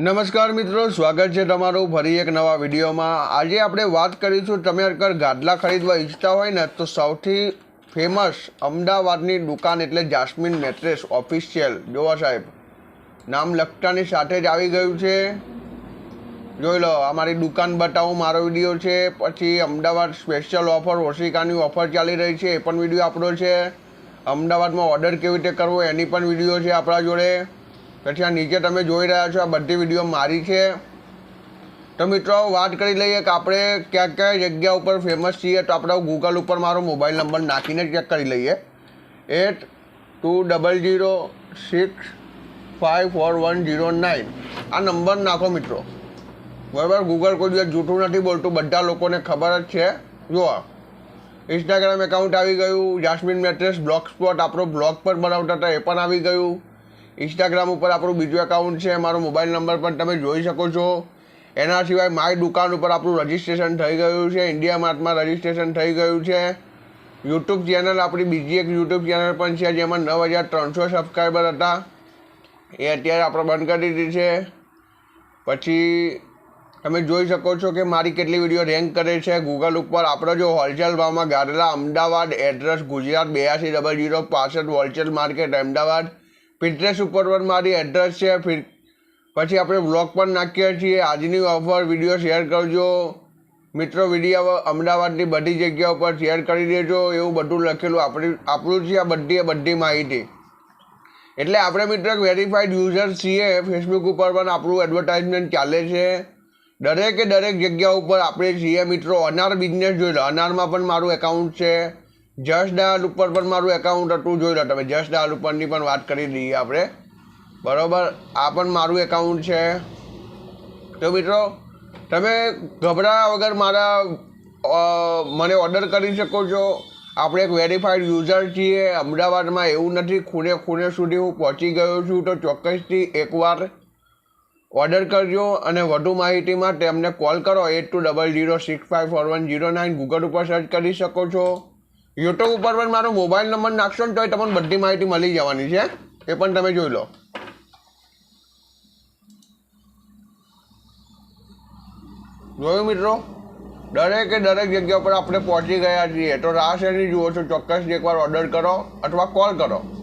નમસ્કાર મિત્રો, સ્વાગત છે તમારું ફરી એક નવા વિડીયોમાં. આજે આપણે વાત કરીશું, તમે અગર ગાદલા ખરીદવા ઈચ્છતા હોય ને, તો સૌથી ફેમસ અમદાવાદની દુકાન એટલે જાસ્મિન મેટ્રેસ ઓફિશિયલ જોવા સાહેબ, નામ લખતાની સાથે જ આવી ગયું છે. જોઈ લો, અમારી દુકાન બતાવું, મારો વીડિયો છે, પછી અમદાવાદ સ્પેશિયલ ઓફર ઓશિકાની ઓફર ચાલી રહી છે, એ પણ વીડિયો આપણો છે. અમદાવાદમાં ઓર્ડર કેવી રીતે કરવો, એની પણ વીડિયો છે આપણા જોડે. પછી આ નીચે તમે જોઈ રહ્યા છો આ બધી વીડિયો મારી છે. તો મિત્રો, વાત કરી લઈએ કે આપણે ક્યાં ક્યાં જગ્યા ઉપર ફેમસ છીએ, તો આપણે ગૂગલ ઉપર મારો મોબાઈલ નંબર નાખીને ચેક કરી લઈએ. Eight two double zero six five four one zero nine આ નંબર નાખો મિત્રો. બરાબર? ગૂગલ કોઈ દિવસ જૂઠું નથી બોલતું. બધા લોકોને ખબર જ છે. જુઓ. ઇન્સ્ટાગ્રામ એકાઉન્ટ આવી ગયું. જાસ્મિન મેટ્રેસ બ્લોગ સ્પોટ આપણો બ્લોગ પર બનાવતા હતા, એ પણ આવી ગયું. ઇન્સ્ટાગ્રામ ઉપર આપણું બીજું એકાઉન્ટ છે, મારો મોબાઈલ નંબર પણ તમે જોઈ શકો છો. એના સિવાય માય દુકાન ઉપર આપણું રજિસ્ટ્રેશન થઈ ગયું છે ઇન્ડિયા માર્ટમાં રજિસ્ટ્રેશન થઈ ગયું છે. યુટ્યુબ ચેનલ આપણી બીજી એક યુટ્યુબ ચેનલ પણ છે, જેમાં નવ હજાર ત્રણસો સબસ્ક્રાઈબર હતા. એ અત્યારે આપણે બંધ કરી દીધી છે. પછી તમે જોઈ શકો છો કે મારી કેટલી વીડિયો રેન્ક કરે છે. ગૂગલ ઉપર આપણો જો હોલસેલ ભાવમાં ગાદલા અમદાવાદ એડ્રેસ ગુજરાત બ્યાસી ડબલ જીરો પાસઠ હોલસેલ માર્કેટ અમદાવાદ. પિન્ટરેસ્ટ ઉપર પણ મારી એડ્રેસ છે. પછી આપણે બ્લોગ પણ નાખીએ છીએ. આજની ઓફર વીડિયો શેર કરજો. મિત્રો વીડિયો અમદાવાદની બધી જગ્યા ઉપર શેર કરી દેજો. એવું બધું લખેલું આપણી, આપણું છે આ બધી બધી માહિતી. એટલે આપણે મિત્રો વેરીફાઈડ યુઝર છીએ. ફેસબુક ઉપર પણ આપણું એડવર્ટાઇઝમેન્ટ ચાલે છે. દરેકે દરેક જગ્યા ઉપર આપણે છીએ મિત્રો. અનાર બિઝનેસ જોઈ લો. અનારમાં પણ મારું એકાઉન્ટ છે. જશ ડાયલ ઉપર પણ મારું એકાઉન્ટ હતું, જોઈ લો તમે. જશ ડાયલ ઉપરની પણ વાત કરી દઈએ આપણે. બરાબર? આ પણ મારું એકાઉન્ટ છે. તો મિત્રો, તમે ગભરાયા વગર મારા મને ઓર્ડર કરી શકો છો. આપણે એક વેરીફાઈડ યુઝર છીએ. અમદાવાદમાં એવું નથી, ખૂણે ખૂણે સુધી હું પહોંચી ગયો છું. તો ચોક્કસથી એકવાર ઓર્ડર કરજો અને વધુ માહિતી માટે અમને કોલ કરો. Eight two double zero six five four one zero nine Google ઉપર સર્ચ કરી શકો છો. યુટ્યુબ ઉપર પણ મારો મોબાઈલ નંબર નાખશો ને તોય તમને બધી માહિતી મળી જવાની છે એ પણ તમે જોઈ લો. જોયું મિત્રો? દરેકે દરેક જગ્યા પર આપણે પહોંચી ગયા છીએ. તો રાહ શેની જુઓ છો ચોક્કસ એકવાર ઓર્ડર કરો અથવા કોલ કરો.